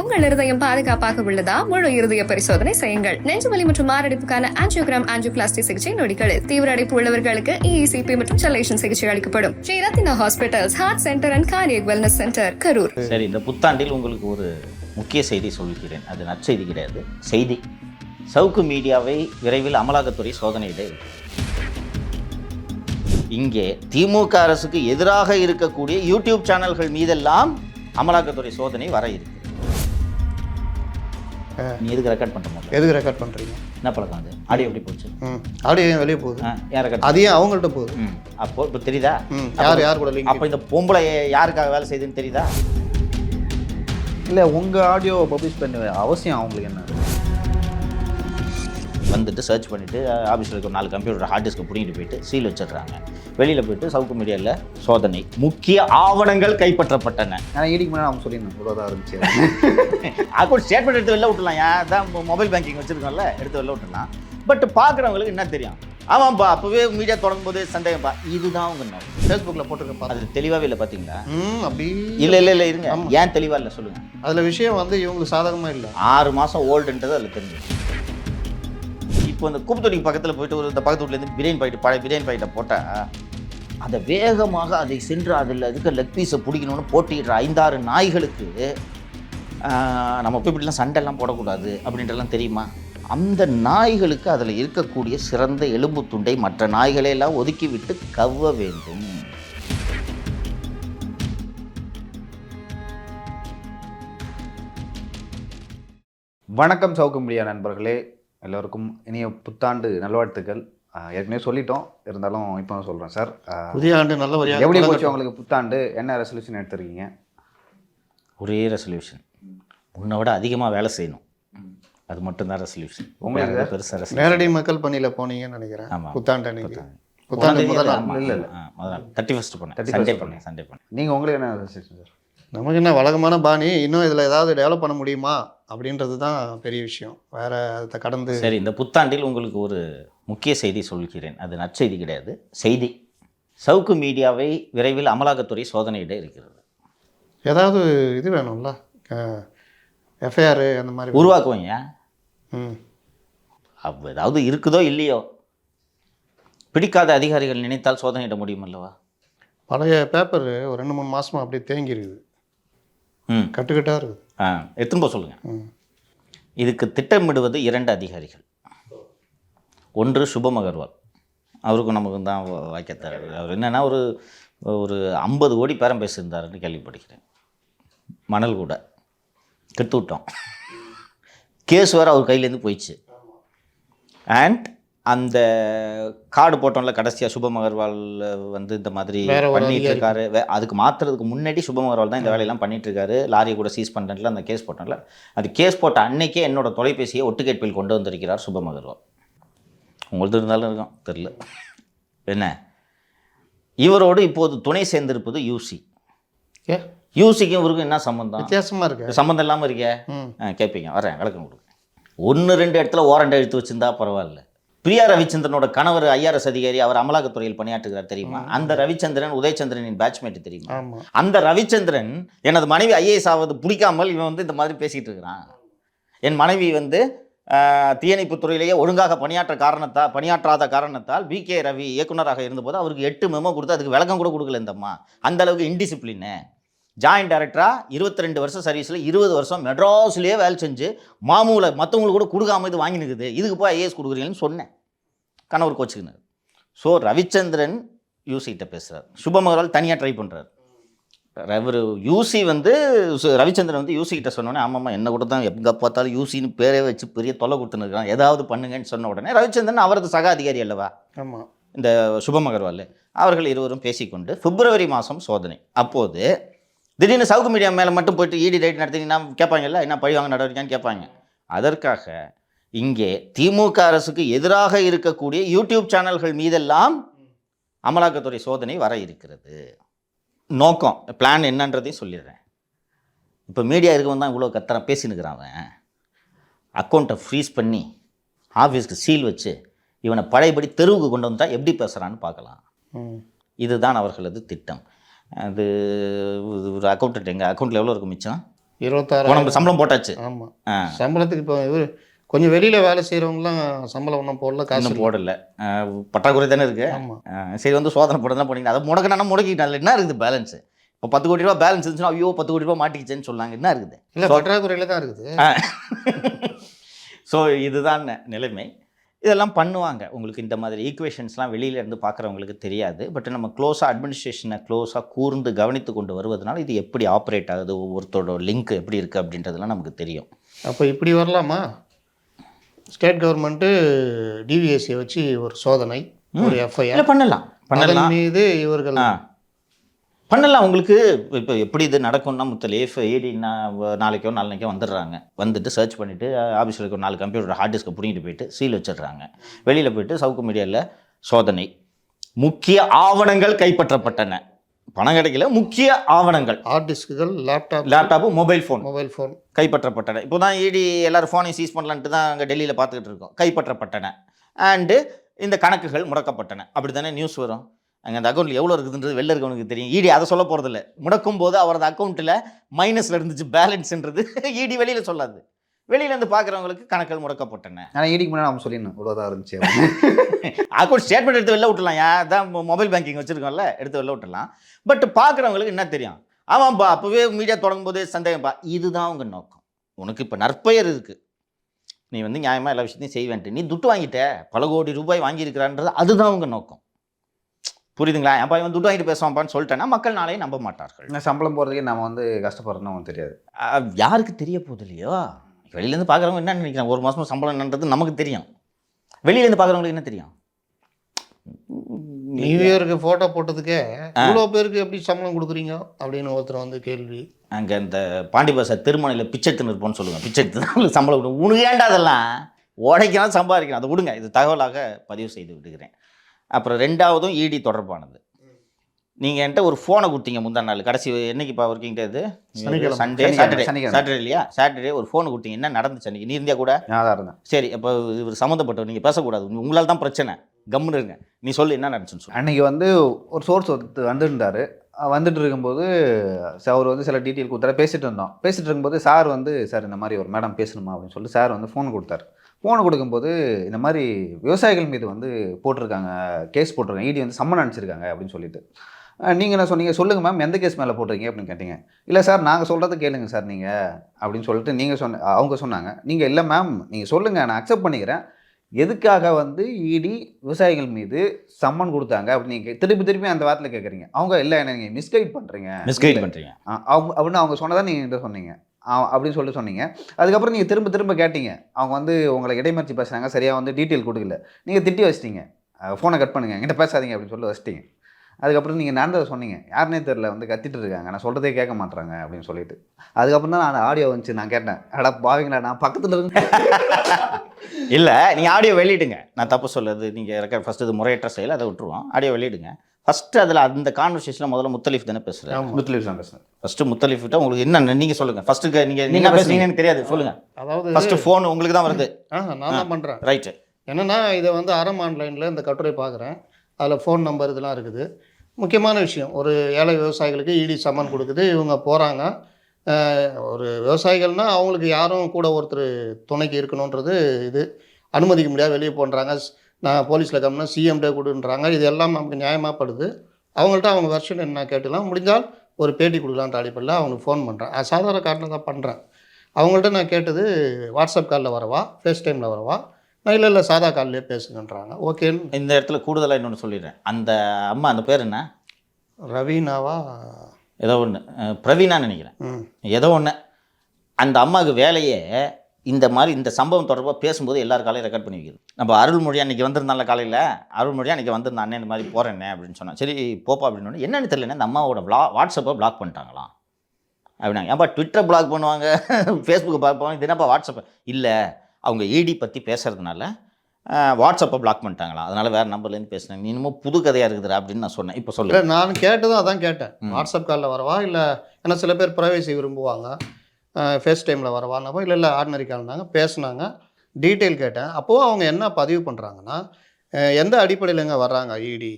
உங்கள் இருதயம் பாதுகாப்பாக உள்ளதா? முழு இருதய பரிசோதனை செய்யுங்கள். நெஞ்சுவலி மற்றும் மாரடைப்புக்கான ஆஞ்சியோகிராம் ஆஞ்சியோபிளாஸ்டி சிகிச்சை நொடிகளில் தீவிர அடைப்பு உள்ளவர்களுக்கு E இஇசிபி மற்றும் சலேஷன் சிகிச்சை அளிக்கப்படும். Sri Rathina hospitals heart centre and cardiac wellness centre Karur. சரி இந்த புத்தாண்டில் உங்களுக்கு ஒரு முக்கிய செய்தி சொல்கிறேன். அது நற்செய்தி கிடையாது. செய்தி. சவுக்கு மீடியாவை விரைவில் அமலாக்கத்துறை சோதனையிட இங்கே திமுக அரசுக்கு எதிராக இருக்கக்கூடிய யூடியூப் சேனல்கள் மீதெல்லாம் அமலாக்கத்துறை சோதனை வர இருக்கு. நீ எதுக்கு ரெக்கார்ட் பண்ணுற மாதிரி எதுக்கு ரெக்கார்ட் பண்ணுறீங்க என்ன பழக்கம் அது? ஆடியோ எப்படி போச்சு? ஆடியோ வெளியே போகுது? ஏன் ரெக்கார்ட் அது ஏன் அவங்கள்ட்ட போகுது. அப்போ இப்போ தெரியுதா? யார் யார் கூட அப்போ இந்த பொம்பளை யாருக்காக வேலை செய்யுதுன்னு தெரியுதா? இல்லை உங்கள் ஆடியோவை பப்ளிஷ் பண்ண அவசியம் அவங்களுக்கு என்ன? வந்துட்டு சர்ச் பண்ணிவிட்டு ஆஃபீஸில் இருக்க ஒரு நாலு கம்ப்யூட்டர் ஹார்ட் டிஸ்க்கை பிடிங்கிட்டு போயிட்டு சீல் வச்சிடுறாங்க. வெளியில் போயிட்டு சவுக்கு மீடியாவில் சோதனை. முக்கிய ஆவணங்கள் கைப்பற்றப்பட்டன. ஏன்னா ஈடிக்கு முன்னாடி அவங்க சொல்லியிருந்தேன் இவ்வளோதான் இருந்துச்சு அக்கௌண்ட் ஸ்டேட்மெண்ட் எடுத்து வெளில விட்டுலாம் ஏன்? தான் மொபைல் பேங்கிங் வச்சுருக்கோம்ல எடுத்து வெளில விட்டுலாம் பட் பார்க்குறவங்களுக்கு என்ன தெரியும்? ஆமாம்ப்பா அப்போவே மீடியா தொடங்கும் போது சந்தேகம்ப்பா இதுதான் அவங்க நோக்கம். ஃபேஸ்புக்கில் போட்டிருக்க பாரு அது தெளிவாகவே இல்லை பார்த்தீங்களா அப்படி இல்லை இல்லை இல்லை இருங்க. ஏன் தெளிவாக இல்லை சொல்லுங்கள் அதில் விஷயம் வந்து இவங்களுக்கு சாதகமாக இல்லை. ஆறு மாதம் ஓல்டுன்றது அதில் தெரிஞ்சு இப்போ இந்த கூப்பத்தொடிக்கு பக்கத்தில் போயிட்டு ஒரு இந்த பக்கத்து வீட்டிலேருந்து பிரியாணி பாக்கெட் பழைய பிரியாணி பாக்கெட்டை போட்டால் அதை வேகமாக அதை சென்று அதில் இருக்க லெக் பீஸை பிடிக்கணும்னு போட்டிடுற ஐந்தாறு நாய்களுக்கு நம்ம போய் இப்படிலாம் சண்டைலாம் போடக்கூடாது அப்படின்றலாம் தெரியுமா? அந்த நாய்களுக்கு அதில் இருக்கக்கூடிய சிறந்த எலும்பு துண்டை மற்ற நாய்களையெல்லாம் ஒதுக்கிவிட்டு கவ்வ வேண்டும். வணக்கம் சவுக்க முடியாத நண்பர்களே. எல்லோருக்கும் இனிய புத்தாண்டு நல்வாழ்த்துக்கள். ஏற்கனவே சொல்லிட்டோம். இருந்தாலும் இப்போ சொல்கிறேன் சார். புதிய ஆண்டு நல்ல வரியாக எப்படி போச்சு உங்களுக்கு புத்தாண்டு? என்ன ரெசல்யூஷன் எடுத்திருக்கீங்க? ஒரே ரெசல்யூஷன் முன்னை விட அதிகமாக வேலை செய்யணும். அது மட்டும்தான் ரெசல்யூஷன் உங்களுக்கு உங்களுக்கு பெருசாக நேரடி மக்கள் பணியில் போனீங்கன்னு நினைக்கிறேன். ஆமா. புத்தாண்டு அன்னைக்கு. புத்தாண்டு. முதல் இல்ல, இல்ல. தேர்ட்டி ஃபஸ்ட் பண்ணேன் 31st சண்டே பண்ணேன் சண்டே பண்ணேன் நீங்கள் உங்களுக்கு என்ன ரெசல்யூஷன் சார்? நமக்கு என்ன வழக்கமான பாணி? இன்னும் இதில் ஏதாவது டெவலப் பண்ண முடியுமா? அப்படின்றது தான் பெரிய விஷயம். வேற அதை கடந்து சரி இந்த புத்தாண்டில் உங்களுக்கு ஒரு முக்கிய செய்தி சொல்கிறேன். அது நற்செய்தி கிடையாது. செய்தி. சவுக்கு மீடியாவை விரைவில் அமலாக்கத்துறை சோதனையிட இருக்கிறது. ஏதாவது இது வேணும்ல? எஃப்ஐஆர் அந்த மாதிரி உருவாக்குவீங்க ம். ஏதாவது இருக்குதோ இல்லையோ? பிடிக்காத அதிகாரிகள் நினைத்தால் சோதனையிட முடியும் அல்லவா பழைய பேப்பர் ஒரு ரெண்டு மூணு மாசமா அப்படியே தேங்கி இருக்குது ம் கட்டுக்கட்டாக இருக்குது. ஆ எடுத்துன்னு போக சொல்லுங்கள் இதுக்கு திட்டமிடுவது இரண்டு அதிகாரிகள். ஒன்று சுபம் அகர்வால். அவருக்கும் நமக்கு தான் வாய்க்கத்தார் அவர் என்னென்னா ஒரு ஒரு ஐம்பது கோடி பேரம் பேசியிருந்தாருன்னு கேள்விப்படுகிறேன். மணல் கூட. கெட்டு விட்டோம். கேஸ் வேறு அவர் கையிலேருந்து போயிடுச்சு. அண்ட் அந்த கார்டு போட்டோம்ல கடைசியாக சுபம் அகர்வால் வந்து இந்த மாதிரி பண்ணிட்டு. இருக்காரு. வே- அதுக்கு மாத்துறதுக்கு முன்னாடி சுபம் அகர்வால் தான் இந்த வேலையெல்லாம் பண்ணிட்டு இருக்காரு. லாரியை கூட சீஸ் பண்ணுறதுல அந்த கேஸ் போட்டோம்ல. அது கேஸ் போட்ட அன்னைக்கே என்னோட தொலைபேசியை ஒட்டு கேட்பில் கொண்டு வந்திருக்கிறார் சுபம் அகர்வால். உங்களது இருந்தாலும் இருக்கும். தெரில என்ன? இவரோடு இப்போது துணை சேர்ந்திருப்பது யூசி யூசிக்கும் இவருக்கும் என்ன சம்மந்தம் வித்தியாசமா இருக்கு. சம்மந்தம் இல்லாமல் இருக்கே? கேட்பீங்க வரேன் விளக்கம் கொடுங்க ஒன்று ரெண்டு இடத்துல ஓரண்டை எடுத்து வச்சிருந்தா பரவாயில்ல. பிரியா ரவிச்சந்திரனோட கணவர் ஐஆர்எஸ் அதிகாரி அவர் அமலாக்கத்துறையில் பணியாற்றுகிறார் தெரியுமா? அந்த ரவிச்சந்திரன் உதயச்சந்திரனின் பேட்ச்மேட் தெரியுமா? அந்த ரவிச்சந்திரன் எனது மனைவி ஐஏஎஸ் ஆவது பிடிக்காமல் இவன் வந்து இந்த மாதிரி பேசிகிட்டு இருக்கிறான். என் மனைவி வந்து ஆஹ், தீயணைப்புத் துறையிலேயே ஒழுங்காக பணியாற்ற காரணத்தா பணியாற்றாத காரணத்தால் பி கே ரவி இயக்குனராக இருந்தபோது அவருக்கு எட்டு மெமோ கொடுத்து அதுக்கு விளக்கம் கூட கொடுக்கல இந்த அம்மா அந்த அளவுக்கு இன்டிசிப்ளினு ஜாயின்ட் டைரக்டராக இருபத்தி ரெண்டு வருஷம் சர்வீஸில் இருபது வருஷம் மெட்ராஸ்லேயே வேலை செஞ்சு மாமூல மற்றவங்களுக்கு கூட கொடுக்காம இது வாங்கி நிற்குது இதுக்கு போய் ஐஏஎஸ் கொடுக்குறீங்கன்னு சொன்னேன். கணவர் கோச்சுக்கினார். ஸோ ரவிச்சந்திரன் யூசிகிட்ட பேசுகிறார் சுபமகரால் தனியாக ட்ரை பண்ணுறாரு இவர் யூசி வந்து சு- ரவிச்சந்திரன் வந்து யூசி கிட்ட சொன்னோடனே ஆமாம்மா என்ன கூட தான் எங்கே பார்த்தாலும் யூசின்னு பேரே வச்சு பெரிய தொல்லை கொடுத்துன்னு ஏதாவது பண்ணுங்கன்னு சொன்ன உடனே ரவிச்சந்திரன் அவரது சக அதிகாரி அல்லவா? ஆமா. இந்த சுபம் அவர்கள் இருவரும் பேசிக்கொண்டு பிப்ரவரி மாதம் சோதனை. அப்போது திடீர்னு சவுக்கு மீடியா மேலே மட்டும் போயிட்டு இடி ரைட் நடத்திங்கன்னா கேட்பாங்கல்ல என்ன பழி வாங்க நடவடிக்கைன்னு கேட்பாங்க. அதற்காக இங்கே திமுக அரசுக்கு எதிராக இருக்கக்கூடிய யூடியூப் சேனல்கள் மீதெல்லாம் அமலாக்கத்துறை சோதனை வர இருக்கிறது. நோக்கம் பிளான் என்னன்றதையும் சொல்லிடுறேன். இப்போ மீடியா இருக்கவன் தான் இவ்வளோ கத்துறான் பேசினுக்கிறான் அவன். அக்கௌண்ட்டை ஃப்ரீஸ் பண்ணி ஆஃபீஸ்க்கு சீல் வச்சு இவனை பழையபடி தெருவுக்கு கொண்டு வந்தா எப்படி பேசுகிறான்னு பார்க்கலாம். இதுதான் அவர்களது திட்டம். அது ஒரு அக்கௌண்ட் எங்கள் அக்கௌண்ட்டில் எவ்வளோ இருக்கும் மிச்சம்? இருபத்தாறு நம்ம சம்பளம் போட்டாச்சு. ஆமாம். சம்பளத்துக்கு இப்போ இவர் கொஞ்சம் வெளியில் வேலை செய்கிறவங்களாம் சம்பளம் ஒன்றும் போடல காசு போடல. பற்றாக்குறை தானே இருக்கு? ஆமாம் அஹ் சரி வந்து சோதனை போட தான் போனீங்க. அதை முடக்கிட்டேன் அதில் என்ன இருக்குது பேலன்ஸ் இப்போ பத்து கோடி ரூபா பேலன்ஸ் இருந்துச்சுன்னா ஐயோ பத்து கோடி ரூபா மாட்டிக்கிச்சேன்னு சொன்னாங்க. என்ன இருக்குது? இல்லை பற்றாக்குறையில் தான் இருக்குது. ஸோ இதுதான் நிலைமை. இதெல்லாம் பண்ணுவாங்க. உங்களுக்கு இந்த மாதிரி ஈக்குவேஷன்ஸ்லாம் வெளியில இருந்து பார்க்குறவங்களுக்கு தெரியாது. பட் நம்ம க்ளோஸாக அட்மினிஸ்ட்ரேஷனை க்ளோஸாக கூர்ந்து கவனித்து கொண்டு வருவதனால இது எப்படி ஆப்ரேட் ஆகுது ஒவ்வொருத்தரோட லிங்க் எப்படி இருக்குது அப்படின்றதெல்லாம் நமக்கு தெரியும். அப்போ இப்படி வரலாமா? ஸ்டேட் கவர்மெண்ட்டு டிவிஎஸ்சியை வச்சு ஒரு சோதனை ஒரு எஃப்ஐஆர் பண்ணலாம். பண்ணலாம். மீது இவர்கள் பண்ணலாம். உங்களுக்கு இப்போ எப்படி இது நடக்கும்னா முத்தல் ஏஃப் ஏடினா நாளைக்கோ நாளைக்கோ வந்துடுறாங்க. வந்துட்டு சர்ச் பண்ணிவிட்டு ஆஃபீஸில் இருக்க ஒரு நாலு கம்ப்யூட்டர் ஹார்ட் டிஸ்க்கை பிடிங்கிட்டு போயிட்டு சீல் வச்சிடுறாங்க. வெளியில் போயிட்டு சவுக்கு மீடியாவில் சோதனை. முக்கிய ஆவணங்கள் கைப்பற்றப்பட்டன. பணம் கிடைக்கல. முக்கிய ஆவணங்கள். Hard டிஸ்க்குகள் laptop laptop mobile phone mobile phone கைப்பற்றப்பட்டன. இப்போ தான் இடி எல்லாரும் ஃபோனை சீஸ் பண்ணலான்ட்டு தான் அங்கே டெல்லியில் பார்த்துக்கிட்டு இருக்கோம். கைப்பற்றப்பட்டன. அண்டு இந்த கணக்குகள் முடக்கப்பட்டன. அப்படி தானே நியூஸ் வரும்? அங்கே அந்த அக்கௌண்ட்டில் எவ்வளோ இருக்குதுன்றது வெளில இருக்கவனுக்கு தெரியும். இடி அதை சொல்ல போகிறதில்ல முடக்கும் போது அவரது அக்கௌண்ட்டில் மைனஸில் இருந்துச்சு பேலன்ஸ்ன்றது இடி வெளியில் சொல்லாது. வெளியிலேருந்து பார்க்குறவங்களுக்கு கணக்குகள் முடக்கப்பட்டன. ஆனால் ஈடிக்கு முன்னாடி நம்ம சொல்லிடணும். இவ்வளோதான் இருந்துச்சு. அக்கௌண்ட் ஸ்டேட்மெண்ட் எடுத்து வெளில விட்டுலாம் ஏன் அதான் மொபைல் பேங்கிங் வச்சுருக்கோம்ல எடுத்து வெளில விட்டுலாம் பட் பார்க்குறவங்களுக்கு என்ன தெரியும்? ஆமாம்ப்பா அப்போவே மீடியா தொடங்கும் போதே சந்தேகம்ப்பா இதுதான் உங்க நோக்கம். உனக்கு இப்போ நற்பெயர் இருக்குது நீ வந்து நியாயமாக எல்லா விஷயத்தையும் செய்வேன்ட்டு. நீ துட்டு வாங்கிட்ட. பல கோடி ரூபாய் வாங்கியிருக்கிறான்றது அதுதான் உங்க நோக்கம். புரியுதுங்களா? என் பையன் துட்டு வாங்கிட்டு பேசுவான்ப்பான்னு சொல்லிட்டேன்னா மக்கள் நாளையே நம்ப மாட்டார்கள். சம்பளம் போகிறதுக்கே நம்ம வந்து கஷ்டப்படுறோம்னு தெரியாது. யாருக்கு தெரிய போகுது இல்லையோ? வெளியிலேருந்து பார்க்குறவங்க என்ன நினைக்கிறாங்க? ஒரு மாதம் சம்பளம் என்னன்றது நமக்கு தெரியும். வெளியிலேருந்து பார்க்குறவங்களுக்கு என்ன தெரியும்? நியூ இயருக்கு ஃபோட்டோ போட்டதுக்கே இவ்வளோ பேருக்கு எப்படி சம்பளம் கொடுக்குறீங்க? அப்படின்னு ஒருத்தர் வந்து கேள்வி. அங்கே இந்த பாண்டி பாசா திருமணையில் பிச்சை எடுத்துன்னு சொல்லுவேன் பிச்சை எடுத்து சம்பளம் விடும் உனக்கு ஏன்டா அதெல்லாம்? உடைக்கலாம் சம்பாதிக்கணும் அதை விடுங்க. இது தகவலாக பதிவு செய்து விடுகிறேன். அப்புறம் ரெண்டாவதும் இடி தொடர்பானது. நீங்கள் என்கிட்ட ஒரு ஃபோனை கொடுத்தீங்க முந்தா நாள். கடைசி என்னைக்குப்பா ஒர்க்கிங் டே இது. Sunday Saturday. சாட்டர்டே இல்லையா? சாட்டர்டே ஒரு ஃபோனை கொடுத்தீங்க. என்ன நடந்துச்சு அன்றைக்கி நீ இருந்தியா கூட? இருந்தேன். சரி அப்போ இவர் சம்மந்தப்பட்டவர் நீங்கள் பேசக்கூடாது. உங்களால் தான் பிரச்சனை. கம்முன்னு இருங்க. நீ சொல்லு என்ன நடந்துச்சுன்னு சொல்லு. அன்னைக்கு வந்து ஒரு சோர்ஸ் ஒருத்தர் வந்துருந்தாரு. வந்துட்டு இருக்கும்போது அவர் வந்து சில டீட்டெயில் கொடுத்தாரு. பேசிட்டு இருந்தோம். பேசிட்டு இருக்கும்போது சார் வந்து சார் இந்த மாதிரி ஒரு மேடம் பேசணுமா? அப்படின்னு சொல்லிட்டு சார் வந்து ஃபோன் கொடுத்தாரு. ஃபோன் கொடுக்கும்போது இந்த மாதிரி விவசாயிகள் மீது வந்து போட்டிருக்காங்க கேஸ் போட்டிருக்காங்க இடி வந்து சம்மன் அனுப்பிச்சிருக்காங்க அப்படின்னு சொல்லிட்டு. நீங்கள் என்ன சொன்னீங்க? சொல்லுங்கள் மேம் எந்த கேஸ் மேலே போட்டிருக்கீங்க அப்படின்னு கேட்டீங்க. இல்லை சார் நாங்கள் சொல்கிறத கேளுங்க சார் நீங்கள் அப்படின்னு சொல்லிட்டு நீங்கள் சொன்ன அவங்க சொன்னாங்க. நீங்கள் இல்லை மேம் நீங்கள் சொல்லுங்கள் நான் அக்செப்ட் பண்ணிக்கிறேன். எதுக்காக வந்து இடி விவசாயிகள் மீது சம்மன் கொடுத்தாங்க அப்படின்னு நீங்கள் திருப்பி திருப்பி அந்த வார்த்தையில் கேட்குறீங்க அவங்க இல்லை என்ன நீங்கள் மிஸ்கைட் பண்ணுறீங்க மிஸ்கைட் பண்ணுறீங்க அவங்க அப்படின்னு அவங்க சொன்னதான் நீங்கள் சொன்னீங்க. அப்படின்னு சொல்லிட்டு சொன்னீங்க. அதுக்கப்புறம் நீங்கள் திரும்ப திரும்ப கேட்டீங்க. அவங்க வந்து உங்களை இடைமறிச்சு பேசுனாங்க சரியாக வந்து டீட்டெயில் கொடுக்கல. நீங்கள் திட்டி வச்சிட்டீங்க. ஃபோனை கட் பண்ணுங்க. என்கிட்ட பேசாதீங்க அப்படின்னு சொல்லி வச்சிட்டீங்க. அதுக்கப்புறம் நீங்கள் நடந்ததை சொன்னீங்க. யாருனே தெரில வந்து கத்திட்டு இருக்காங்க. நான் சொல்கிறதே கேட்க மாட்றாங்க அப்படின்னு சொல்லிட்டு. அதுக்கப்புறம் தான் நான் ஆடியோ வந்துச்சு. நான் கேட்டேன். அடா பாவீங்களா? நான் பக்கத்தில் இருந்து இல்லை நீங்கள் ஆடியோ வெளியிடுங்க. நான் தப்பு சொல்லுது நீங்கள் ரெக்கார்ட் ஃபஸ்ட்டு இது முறையற்ற செயல். அதை விட்டுருவோம். ஆடியோ வெளியிடுங்க. ஃபஸ்ட்டு அதில் அந்த கான்வர்சேஷனில் முதல்ல முத்தலீஃப் தானே பேசுகிறேன் முத்துலீஃப் தான் பேசுனேன் ஃபஸ்ட்டு முத்தலீஃப் கிட்ட உங்களுக்கு என்ன நீங்கள் சொல்லுங்கள் ஃபஸ்ட்டு நீங்கள் நீங்க என்ன பேசுங்க. பேசுனீங்கன்னு தெரியாது சொல்லுங்கள் அதாவது ஃபஸ்ட்டு ஃபோன் உங்களுக்கு தான் வருது. ஆ நான் தான் பண்ணுறேன் ரைட்டு என்னென்னா இதை வந்து அறம் ஆன்லைனில் இந்த கட்டுரை பார்க்குறேன். அதில் ஃபோன் நம்பர் இதெல்லாம் இருக்குது. முக்கியமான விஷயம் ஒரு ஏழை விவசாயிகளுக்கு இடி சம்மன் கொடுக்குது இவங்க போகிறாங்க ஒரு விவசாயிகள்னா அவங்களுக்கு யாரும் கூட ஒருத்தர் துணைக்கு இருக்கணுன்றது இது. அனுமதிக்க முடியாது வெளியே போன்றாங்க. நான் போலீஸில் கம்னா சிஎம்டே கொடுன்றாங்க. இது எல்லாம் நமக்கு நியாயமாக படுது. அவங்கள்ட்ட அவங்க வெர்ஷன் என்ன கேட்டுலாம். முடிஞ்சால் ஒரு பேட்டி கொடுக்கலான்ற அடிப்படையில் அவங்களுக்கு ஃபோன் பண்ணுறேன் சாதாரண காட்டில் தான் பண்ணுறேன் அவங்கள்ட்ட நான் கேட்டது வாட்ஸ்அப் காலில் வரவா? ஃபேஸ் டைமில் வரவா? நான் இல்லை இல்லை சாதா கால்லேயே பேசுங்கன்றாங்க. ஓகேன்னு இந்த இடத்துல கூடுதலாக இன்னொன்று சொல்லிடுறேன். அந்த அம்மா அந்த பேர் என்ன? ரவீனாவா? ஏதோ ஒன்று பிரவீனான்னு நினைக்கிறேன். ஏதோ ஒன்று அந்த அம்மாவுக்கு வேலையே இந்த மாதிரி இந்த சம்பவம் தொடர்பாக பேசும்போது எல்லார் காலையும் ரெக்கார்ட் பண்ணி வைக்கிறது. நம்ம அருள்மொழி அன்றைக்கி வந்திருந்தால காலையில்? அருள்மொழி அன்றைக்கி வந்திருந்தேன் அண்ணன் இந்த மாதிரி போகிறேன்னே அப்படின்னு சொன்னேன் சரி போப்பா அப்படின்னு என்னன்னு தெரியல இந்த அம்மாவோட ப்ளா வாட்ஸ்அப்பை பிளாக் பண்ணிட்டாங்களாம். அப்படின்னாங்க. ஏன்பா ட்விட்டர் பிளாக் பண்ணுவாங்க? ஃபேஸ்புக்கை பார்ப்பாங்க இது என்னப்பா வாட்ஸ்அப்பை இல்லை அவங்க இடி பற்றி பேசுறதுனால அஹ், வாட்ஸ்அப்பை பிளாக் பண்ணிட்டாங்களா அதனால் வேறு நம்பர்லேருந்து பேசுனாங்க. இன்னமும் புது கதையாக இருக்குதுடா அப்படின்னு நான் சொன்னேன். இப்போ சொல்லுங்கள் நான் கேட்டதும் அதான் கேட்டேன். வாட்ஸ்அப் காலில் வரவா? இல்லை ஏன்னா சில பேர் ப்ரைவசி விரும்புவாங்க. ஃபேஸ் டைமில் வரவானப்போ இல்லை இல்லை ஆர்டினரி கால்னாங்க பேசுனாங்க. டீட்டெயில் கேட்டேன். அப்போது அவங்க என்ன பதிவு பண்ணுறாங்கன்னா எந்த அடிப்படையிலங்க வர்றாங்க ஐடி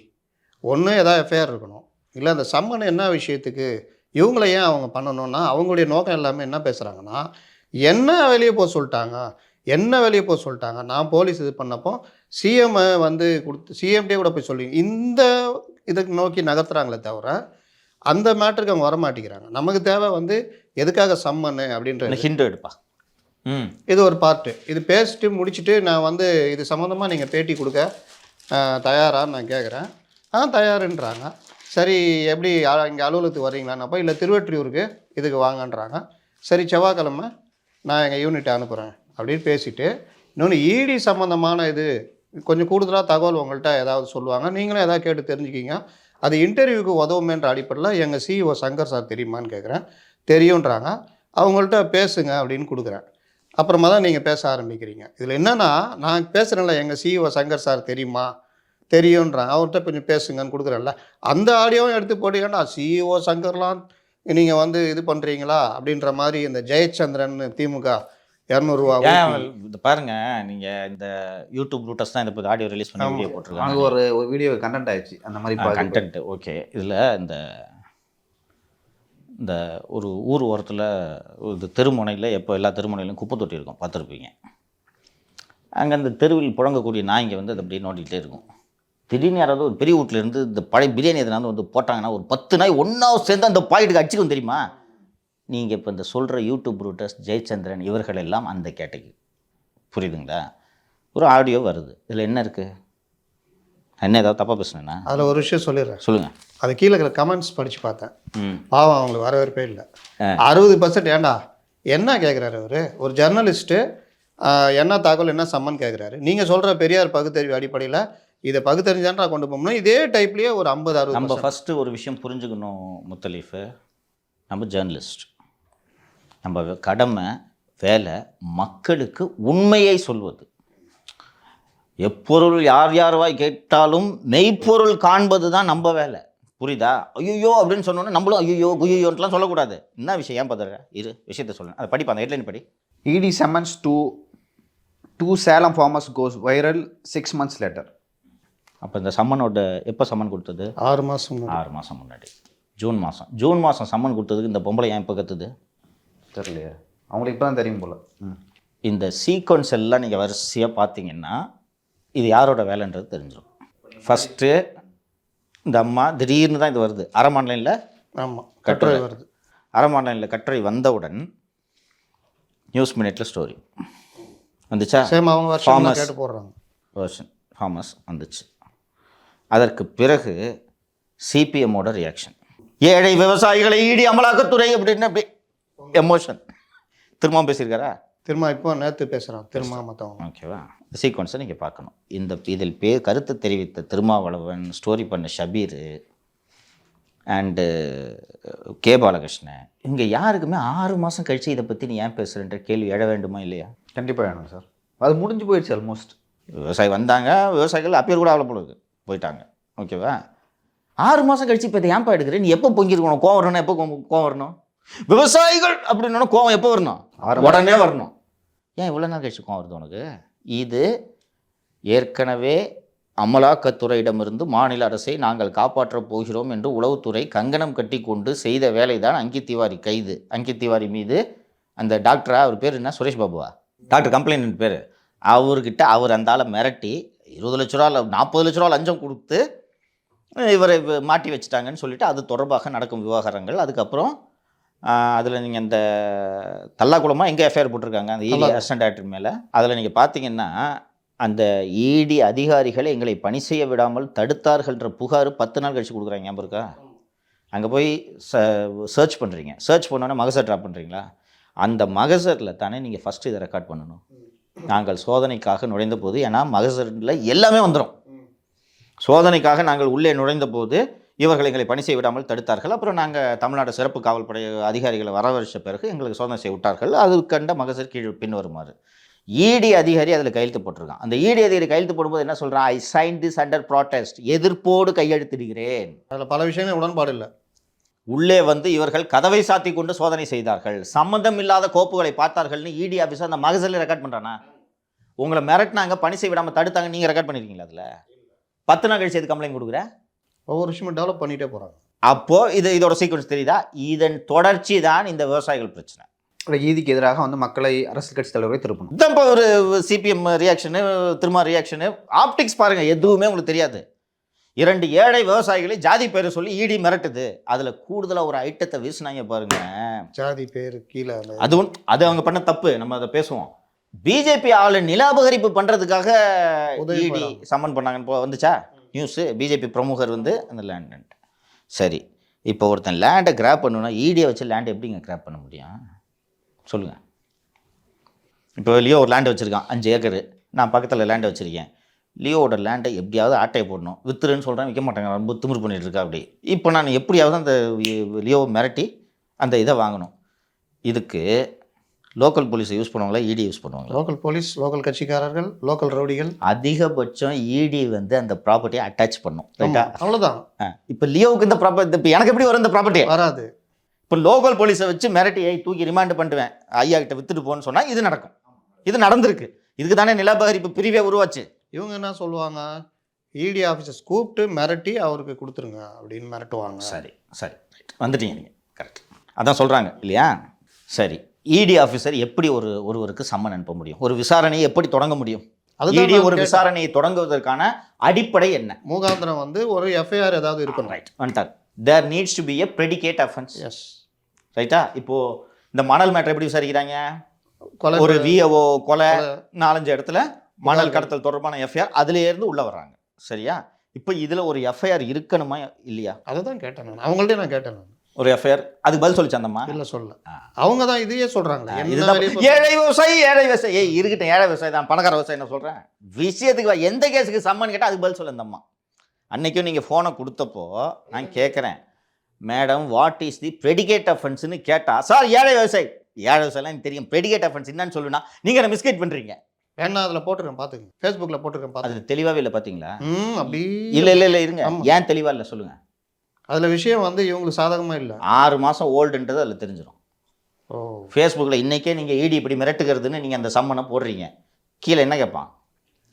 ஒன்று ஏதாவது எஃப்ஐஆர் இருக்கணும். இல்லை அந்த சம்மன் என்ன விஷயத்துக்கு இவங்கள ஏன் அவங்க பண்ணணும்னா அவங்களுடைய நோக்கம் எல்லாமே என்ன பேசுகிறாங்கன்னா என்ன வெளியே போக சொல்லிட்டாங்க என்ன வெளியே போக சொல்லிட்டாங்க நான் போலீஸ் இது பண்ணப்போ சிஎம் வந்து கொடுத்து சிஎம்டே கூட போய் சொல்லி இந்த இதுக்கு நோக்கி நகர்த்துறாங்களே தவிர அந்த மேட்டருக்கு அவங்க வர மாட்டேங்கிறாங்க. நமக்கு தேவை வந்து எதுக்காக சம்மன்னு அப்படின்றது. ஹிண்ட் எடுப்பா. ம். இது ஒரு பார்ட்டு இது பேசிட்டு முடிச்சுட்டு நான் வந்து இது சம்மந்தமாக நீங்கள் பேட்டி கொடுக்க தயாரான்னு நான் கேட்குறேன் ஆ தயாருன்றாங்க. சரி எப்படி இங்கே அலுவலகத்துக்கு வர்றீங்களான்னப்போ இல்லை திருவற்றியூருக்கு இதுக்கு வாங்கன்றாங்க. சரி செவ்வாய்க்கிழமை நான் எங்கள் யூனிட்டை அனுப்புகிறேன் அப்படின்னு பேசிட்டு இன்னொன்று இடி சம்மந்தமான இது கொஞ்சம் கூடுதலாக தகவல் உங்கள்கிட்ட ஏதாவது சொல்லுவாங்க. நீங்களும் ஏதாவது கேட்டு தெரிஞ்சுக்கிங்க. அது இன்டர்வியூக்கு உதவுமேன்ற அடிப்படையில் எங்கள் சிஇஓ சங்கர் சார் தெரியுமான்னு கேட்குறேன் தெரியுன்றாங்க. அவங்கள்ட்ட பேசுங்க அப்படின்னு கொடுக்குறேன். அப்புறமா தான் நீங்கள் பேச ஆரம்பிக்கிறீங்க. இதில் என்னென்னா நான் பேசுகிறேன்ல எங்கள் சிஇஓ சங்கர் சார் தெரியுமா? தெரியுன்றாங்க அவர்கிட்ட கொஞ்சம் பேசுங்கன்னு கொடுக்குறேன்ல. அந்த ஆடியோவும் எடுத்து போட்டீங்கன்னா சிஇஓ சங்கர்லாம் நீங்கள் வந்து இது பண்ணுறீங்களா அப்படின்ற மாதிரி இந்த ஜெயச்சந்திரன் திமுக இரநூறுவா இந்த பாருங்க நீங்க இந்த யூடியூப் ரூட்டர்ஸ் தான் இந்த ஆடியோ ரிலீஸ் பண்ணி. வீடியோ போட்டிருக்காங்க. ஒரு வீடியோ கண்டென்ட் ஆயிடுச்சு. அந்த மாதிரி. கண்டென்ட் ஓகே இதில் இந்த இந்த ஒரு ஊர் ஓரத்தில் இது தெருமுனையில் எப்போ எல்லா தெருமுனையிலும் குப்பை தொட்டி இருக்கும் பார்த்துருப்பீங்க. அங்கே அந்த தெருவில் புழங்கக்கூடிய நாய்ங்க வந்து அதை அப்படியே நோண்டிகிட்டே இருக்கும். திடீர்னு யாராவது ஒரு பெரிய வீட்டிலேருந்து இந்த பழைய பிரியாணி எதனாவது வந்து போட்டாங்கன்னா ஒரு பத்து நாய் ஒன்றா சேர்ந்து அந்த பாக்கெட்டுக்கு அடிச்சுக்கும் தெரியுமா? நீங்கள் இப்போ இந்த சொல்கிற யூடியூப் ரூட்டர்ஸ் ஜெயச்சந்திரன் இவர்கள் எல்லாம் அந்த கேட்டகரி. புரியுதுங்களா? ஒரு ஆடியோ வருது. இதில் என்ன இருக்குது என்ன ஏதாவது தப்பாக பேசுனேன்னா அதில் ஒரு விஷயம் சொல்லிடுறேன். சொல்லுங்கள் அது கீழே இருக்கிற கமெண்ட்ஸ் படித்து பார்த்தேன். பாவம் அவங்களுக்கு வரவேற்பே இல்லை. அறுபது பர்சன்ட் ஏண்டா என்ன கேட்குறாரு அவர்? ஒரு ஜெர்னலிஸ்ட்டு என்ன தகவல் என்ன சம்மன் கேட்குறாரு நீங்கள் சொல்கிற பெரியார் பகுத்தறிவு அடிப்படையில் இதை பகுத்தறிஞ்சான்றா கொண்டு போகணும் இதே டைப்லேயே ஒரு ஐம்பது நம்ம அறுபது ஃபஸ்ட்டு ஒரு விஷயம் புரிஞ்சுக்கணும் முத்தலீஃபு. நம்ம ஜேர்னலிஸ்ட் நம்ம கடமை வேலை மக்களுக்கு உண்மையை சொல்வது. எப்பொருள் யார் யார் வாய் கேட்டாலும் மெய்ப்பொருள் காண்பது தான் நம்ம வேலை. புரியுதா? ஐயோ அப்படின்னு சொன்னோன்னே நம்மளும் ஐயோ குய்யோன்ட்டுலாம் சொல்லக்கூடாது. என்ன விஷயம்? ஏன் பார்த்துருக்க இரு விஷயத்த சொல்லுங்க அதை படிப்பா அந்த ஹெட்லைன் படி. ED summons to two Salem farmers goes viral six months later. அப்போ இந்த சம்மனோட எப்போ சம்மன் கொடுத்தது? ஆறு மாதம் முன்னாடி. ஆறு மாதம் முன்னாடி. ஜூன் மாதம் ஜூன் மாதம் சம்மன் கொடுத்ததுக்கு இந்த பொம்பளை ஏன் இப்போ கத்துது? தெரியலையே. அவங்களுக்கு இப்போ தான் தெரியும் போல. ம். இந்த சீக்வன்ஸ் எல்லாம் நீங்கள் வரிசையாக பார்த்தீங்கன்னா இது யாரோட வேலைன்றது தெரிஞ்சிடும் ஃபஸ்ட்டு இந்த அம்மா திடீர்னு தான் இது வருது. அரை ஆன்லைனில் ஆமாம் கட்டுரை வருது. அரை ஆன்லைனில் கட்டுரை வந்தவுடன் நியூஸ் மினிட்ல ஸ்டோரி வந்துச்சா? சேம் அவங்க. கேட்டு போடுறாங்க. வேர்ஷன் ஃபார்மஸ் வந்துச்சு. அதற்கு பிறகு சிபிஎம்மோட ரியாக்ஷன் ஏழை விவசாயிகளை ஈடி அமலாக்கத்துறை அப்படின்னு அப்படி எமோஷன் திரும்ப பேசியிருக்காரா? திரும்ப இப்போ நேற்று பேசுகிறான் திரும்ப மற்றவங்க ஓகேவா? சீக்வன்ஸை நீங்கள் பார்க்கணும். இந்த இதில் பே கருத்து தெரிவித்த திருமாவளவன் ஸ்டோரி பண்ண ஷபீர் அண்டு கே பாலகிருஷ்ணன் இங்கே யாருக்குமே ஆறு மாதம் கழிச்சு இதை பற்றி நீ ஏன் பேசுகிறன்ற கேள்வி எழ வேண்டுமா இல்லையா? கண்டிப்பாக வேணும் சார். அது முடிஞ்சு போயிடுச்சு ஆல்மோஸ்ட் விவசாயி வந்தாங்க விவசாயிகள் அப்பேர் கூட அவ்வளோ போடுது போயிட்டாங்க. ஓகேவா? ஆறு மாதம் கழிச்சு இப்போ இதை ஏன்ப்பா எடுக்கிற? நீ எப்போ பொங்கிருக்கணும்? கோவம் வரணும் எப்போ கோவம் வரணும்? விவசாயிகள் அப்படின்னா கோவம் எப்போ வரணும்? ஆறு உடனே வரணும். ஏன் இவ்வளோ நாள் கழிச்சு கோவம் வருது உனக்கு? இது ஏற்கனவே அமலாக்கத்துறையிடமிருந்து மாநில அரசை நாங்கள் காப்பாற்றப் போகிறோம் என்று உளவுத்துறை கங்கணம் கட்டி கொண்டு செய்த வேலைதான் அங்கித் திவாரி கைது. அங்கித் திவாரி மீது அந்த டாக்டரா அவர் பேர் என்ன? சுரேஷ் பாபுவா? டாக்டர் கம்ப்ளைண்ட் பேர். அவர்கிட்ட அவர் அந்த ஆளை மிரட்டி இருபது லட்ச ரூபா இல்லை நாற்பது லட்ச ரூபா லஞ்சம் கொடுத்து இவரை மாட்டி வச்சுட்டாங்கன்னு சொல்லிட்டு அது தொடர்பாக நடக்கும் விவகாரங்கள். அதுக்கப்புறம் அதில் நீங்கள் இந்த தல்லாக்குளமாக எங்கே எஃப்ஐஆர் போட்டிருக்காங்க? அந்த இடி தல்லாக்குளம். அசிஸ்டன்ட் டேரக்டர் மேலே. அதில் நீங்கள் பார்த்தீங்கன்னா அந்த இடி அதிகாரிகளை எங்களை பணி செய்ய விடாமல் தடுத்தார்கள்ன்ற புகார் பத்து நாள் கழிச்சு கொடுக்குறாங்க. ஞாபகம் இருக்கா? அங்கே போய் சர்ச் பண்ணுறீங்க சர்ச் பண்ணோன்னே மகசர் ட்ராப் பண்ணுறீங்களா அந்த மகசரில் தானே நீங்கள் ஃபஸ்ட்டு இதை ரெக்கார்ட் பண்ணணும். நாங்கள் சோதனைக்காக நுழைந்த போது ஏன்னா மகசரில் எல்லாமே வந்துடும் சோதனைக்காக நாங்கள் உள்ளே நுழைந்த போது இவர்கள் எங்களை பணி செய்ய விடாமல் தடுத்தார்கள். அப்புறம் நாங்கள் தமிழ்நாடு சிறப்பு காவல் படை அதிகாரிகளை வரவழைச்ச பிறகு எங்களுக்கு சோதனை செய்ய விட்டார்கள். அது கண்ட மகசர் கீழ் பின்வருமாறு இடி அதிகாரி அதில் கையெழுத்து போட்டிருக்கான். அந்த இடி அதிகாரி கையெழுத்து போடும்போது என்ன சொல்கிறான் I sign this under protest எதிர்ப்போடு கையெழுத்திடுகிறேன். அதில் பல விஷயங்கள் உடன்பாடு இல்லை. உள்ளே வந்து இவர்கள் கதவை சாத்தி கொண்டு சோதனை செய்தார்கள். சம்மந்தம் இல்லாத கோப்புகளை பார்த்தார்கள்னு இடி ஆஃபீஸர் அந்த மகசரில் ரெக்கார்ட் பண்ணுறானா உங்களை மிரட்டினாங்க பணி செய்ய விடாமல் தடுத்தாங்க நீங்கள் ரெக்கார்ட் பண்ணியிருக்கீங்களா அதில்? பத்து நாள் கழிச்சு எது கம்ப்ளைண்ட் கொடுக்குற? ஒவ்வொரு விஷயமும் டெவலப் பண்ணிகிட்டே போகிறாங்க அப்போ இது இதோட சீக்வன்ஸ் தெரியுதா? இதன் தொடர்ச்சி தான் இந்த விவசாயிகள் பிரச்சனை. ஈதிக்கு எதிராக வந்து மக்களை அரசியல் கட்சி தலைவரை திருப்பணும். இப்போ ஒரு CPM reaction Thiruma reaction optics பாருங்க எதுவுமே உங்களுக்கு தெரியாது. இரண்டு ஏழை விவசாயிகளை ஜாதி பேரை சொல்லி ஈடி மிரட்டுது. அதுல கூடுதலா ஒரு ஐட்டத்தை வீசுனாங்க பாருங்க. ஜாதி பேர் கீழே அதுவும் அது அவங்க பண்ண தப்பு. நம்ம அதை பேசுவோம். பிஜேபி ஆளு நிலாபகரிப்பு பண்றதுக்காக உதவி இடி பண்ணாங்க. சம்மன் பண்ணாங்கன்னு வந்துச்சா? நியூஸு பிஜேபி பிரமுகர் வந்து அந்த லேண்ட் சரி இப்போ ஒருத்தன் லேண்டை கிராப் பண்ணணும்னா ஈடியை வச்சு லேண்டை எப்படிங்க கிராப் பண்ண முடியும்? சொல்லுங்கள் இப்போ லியோ ஒரு லேண்டை வச்சுருக்கான் அஞ்சு ஏக்கரு. நான் பக்கத்தில் லேண்டை வச்சுருக்கேன். லியோவோட லேண்டை எப்படியாவது ஆட்டையை போடணும். வித்துருன்னு சொல்கிறேன் விற்க மாட்டாங்க. ரொம்ப திமிரு பண்ணிட்டு இருக்கா அப்படி. இப்போ நான் எப்படியாவது அந்த லியோவை மிரட்டி அந்த இதை வாங்கணும். இதுக்கு லோக்கல் போலீஸை யூஸ் பண்ணுவாங்களா? இடி யூஸ் பண்ணுவாங்களா? லோக்கல் போலீஸ் லோக்கல் கட்சிக்காரர்கள் லோக்கல் ரவுடிகள். அதிகபட்சம் இடி வந்து அந்த ப்ராப்பர்ட்டியை அட்டாச் பண்ணும். ரைட்டா ஆமா, அவ்வளவுதான். இப்போ லியோவுக்கு இந்த ப்ராப்பர்ட்டி இப்போ எனக்கு எப்படி வரும் இந்த ப்ராப்பர்ட்டி வராது. இப்போ லோக்கல் போலீஸை வச்சு மிரட்டி ஏய் தூக்கி ரிமாண்ட் பண்ணுவேன் ஐயா கிட்ட வித்துட்டு போன்னு சொன்னால் இது நடக்கும். இது நடந்திருக்கு. இதுக்கு தானே நிலபகரிப்பு பிரிவே உருவாச்சு. இவங்க என்ன சொல்லுவாங்க? இடி ஆஃபீஸர்ஸ் கூப்பிட்டு மிரட்டி அவருக்கு கொடுத்துருங்க அப்படின்னு மிரட்டுவாங்க. சரி சரி. வந்துட்டீங்க நீங்கள் கரெக்ட் அதான் சொல்கிறாங்க இல்லையா? சரி. இடி ஆஃபீஸர் எப்படி ஒரு ஒருவருக்கு சம்மன் அனுப்ப முடியும்? ஒரு விசாரணையை எப்படி தொடங்க முடியும்? இடி நான் ஒரு. விசாரணையை தொடங்குவதற்கான அடிப்படை என்ன? மூகாந்திரம் வந்து ஒரு எஃப்ஐஆர் ஏதாவது இருக்கணும். ரைட் வந்துட்டார். There needs to be a predicate offence yes ரைட்டா இப்போ இந்த மணல் மேட்டர் எப்படி விசாரிக்கிறாங்க? கொலை. ஒரு விஏஓ கொலை. நாலஞ்சு இடத்துல மணல் கடத்தல் தொடர்பான எஃப்ஐஆர் அதுல இருந்து உள்ள வர்றாங்க. சரியா? இப்போ இதுல ஒரு எஃப்ஐஆர் இருக்கணுமா இல்லையா? அதை தான் கேட்டேன் நான். அவங்கள்ட்ட நான் கேட்டேன் ஒரு எஃப்ஐஆர் அதுக்கு பதில் சொல்லிச்சு அந்தம்மா இல்ல சொல்ல. அவங்க தான் இதையே என்ன போய் ஏழை விவசாயி ஏழை விவசாயி. ஏய் இருக்கட்டும் ஏழை விவசாயி தான். பணக்கார விவசாயி நான் சொல்றேன். விஷயத்துக்கு. எந்த கேஸுக்கு சம்மன் கேட்டால் அதுக்கு பதில் சொல்ல இந்த அம்மா. அன்னைக்கும் நீங்க ஃபோனை கொடுத்தப்போ நான் கேட்குறேன் madam what is the predicate அஃபென்ஸ்னு கேட்டா சார் ஏழை விவசாயி. ஏழை விவசாயிலாம் எனக்கு தெரியும். ப்ரெடிகேட் அஃபென்ஸ் என்னன்னு சொல்லுனா நீங்க என்ன மிஸ்கைட் பண்றீங்க. வேணா அதுல போட்டுருக்கேன் பாத்துங்க ஃபேஸ்புக்ல போட்டிருக்கேன் பாத்துங்க அது தெளிவாவே இல்லை பாத்தீங்களா? ம் அப்படி இல்ல இல்ல இல்ல இருங்க. ஏன் தெளிவா இல்லை சொல்லுங்க. அதுல விஷயம் வந்து இவங்களுக்கு சாதகமா இல்ல. ஆறு மாசம் ஓல்டுன்றது அதில் தெரிஞ்சிடும் ஓ. ஃபேஸ்புக்கில் இன்னைக்கே நீங்க ஈடி இப்படி மிரட்டுகிறதுன்னு நீங்க அந்த சம்மனை போடுறீங்க. கீழே என்ன கேட்பான்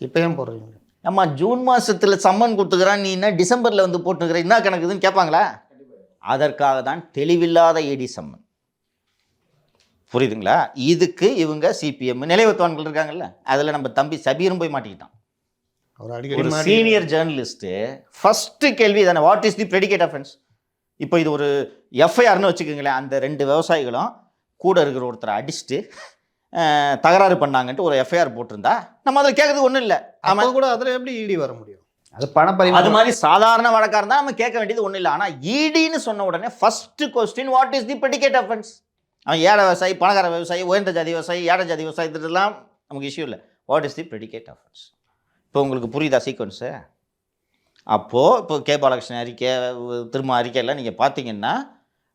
இப்போ ஏன் போடுறீங்க? அம்மா ஜூன் மாசத்துல சம்மன் கொடுத்துக்கிறான் நீ என்ன டிசம்பர்ல வந்து போட்டுக்கிற என்ன கணக்குதுன்னு கேட்பாங்களா அதற்காக தான் தெளிவில்லாத இடி சம்மன் புரியுதுங்களா? இதுக்கு இவங்க சிபிஎம் நிலைவத்துவான்கள் இருக்காங்கல்ல அதுல நம்ம தம்பி சபீரும் போய் மாட்டிக்கிட்டான். அவர் அடிக்கடி சீனியர் ஜேர்னலிஸ்ட்டு ஃபர்ஸ்ட் கேள்வி தானே what is the predicate offence இப்போ இது ஒரு எஃப்ஐஆர்னு வச்சுக்கோங்களேன். அந்த ரெண்டு விவசாயிகளும் கூட இருக்கிற ஒருத்தரை அடிச்சுட்டு தகராறு பண்ணாங்கன்ட்டு ஒரு எஃப்ஐஆர் போட்டிருந்தா நம்ம அதில் கேட்கறதுக்கு ஒன்றும் இல்லை. அப்ப கூட அதுல எப்படி இடி வர முடியும்? அது பண அது மாதிரி சாதாரண வழக்கா இருந்தா நம்ம கேட்க வேண்டியது ஒன்றும் இல்லை. ஆனால் ஈடின்னு சொன்ன உடனே first question what is the predicate offence அவன் ஏழை விவசாயி பணக்கார விவசாயி உயர்ந்த ஜாதி விவசாயி ஏழை ஜாதி விவசாயி இதெல்லாம் நமக்கு இஷ்யூ இல்லை. What is the predicate offence இப்போ உங்களுக்கு புரியுதா சீக்வன்ஸு அப்போது இப்போ கே பாலகிருஷ்ணன் அறிக்கை திரும்ப அறிக்கையெல்லாம் நீங்கள் பார்த்தீங்கன்னா